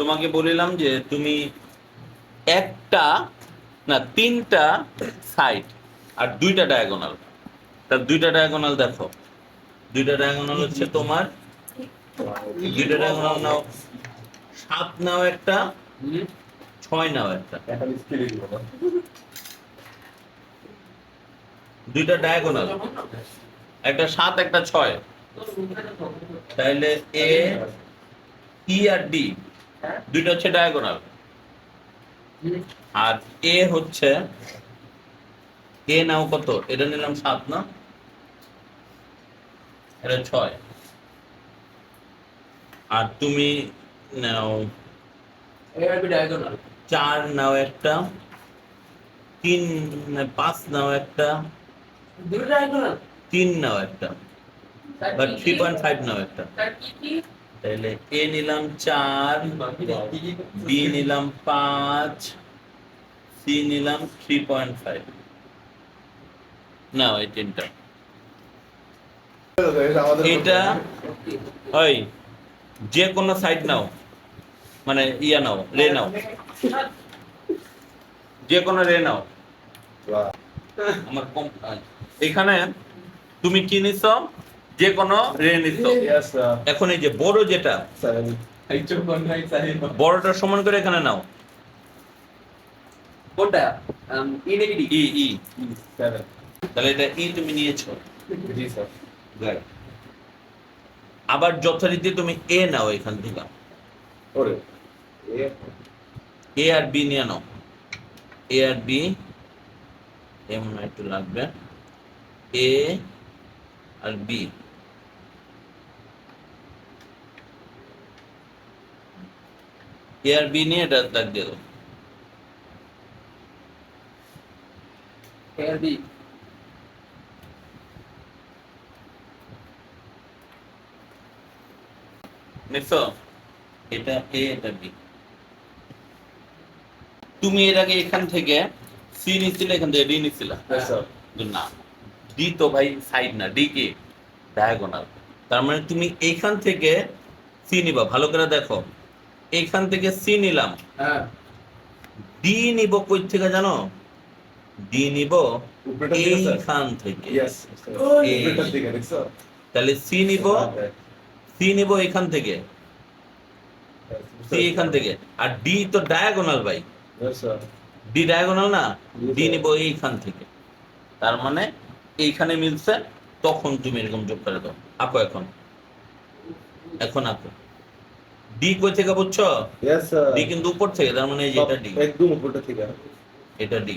তোমাকে বলিলাম যে তুমি একটা, না, তিনটা সাইড আর দুইটা ডায়াগোনাল তার দুইটা ডায়াগোনাল দেখো। দুইটা ডায়াগোনাল হচ্ছে তোমার, দুইটা ডায়াগোনাল নাও, সাত নাও একটা, ছয় নাও একটা। দুইটা ডায়াগোনাল একটা সাত, একটা ছয়। তাহলে এ, ই আর ডি। দুইটা হচ্ছে ডায়াগোনাল আর এ হচ্ছে এ নাও কত? এটা নিলাম সাত না? এটা ছয়। আর তুমি নাও চার নাও একটা তিন পাঁচ নাও একটা তিন নাও একটা বা থ্রি পয়েন্ট ফাইভ নাও একটা। তাহলে এ নিলাম চার বি নিলাম পাঁচ সি নিলাম থ্রি পয়েন্ট ফাইভ। না এই তিনটা। এটা ওই যে কোনো সাইড নাও মানে ইয়া নাও রে নাও। যে কোনো রে নাও। আমার কম এখানে তুমি কি নিছ? যে কোনো নিছ এখন এই যে বড় যেটা. বড়টা সমান করে এখানে নাও। কোনটা? ই নেগেটিভ ই ই তাহলে এটা ই তুমি নিয়েছো। জি. আবার যথারীতি তুমি এ নাও এখান থেকে। ওরে। এ আর বি নিয়ে নাও। এ আর বি এমন একটু লাগবে। এ আর বি এ আর বি নিয়ে এটা দাগ দিয়ে দাও। এ আর বি নিছো? এটা এ এটা বি তুমি এর আগে এখান থেকে সি নিছিলে এখান থেকে ডি নিছিলা? Yes, না। ডি তো ভাই সাইড না ডি কি ডায়াগোনাল তার মানে তুমি এইখান থেকে সি নিবা ভালো করে দেখো। এইখান থেকে সি নিলাম। হ্যাঁ। ডি নিব কই থেকে জানো? ডি নিব দিকে, sir? এইখান থেকে। তাহলে সি নিব সি নিব এখান থেকে। সি এখান থেকে। আর ডি তো ডায়াগোনাল ভাই। ডি ডায়াগোনাল না? ডি নিব এইখান থেকে। তার মানে এইখানে মিলছে তখন তুমি এরকম যোগ করে দাও। আপো এখন। এখন আপো। ডি কই থেকে বুঝছ. ডি কিন্তু উপর থেকে তার মানে এই যে এটা ডি। একদম উপরটা থেকে। এটা ডি।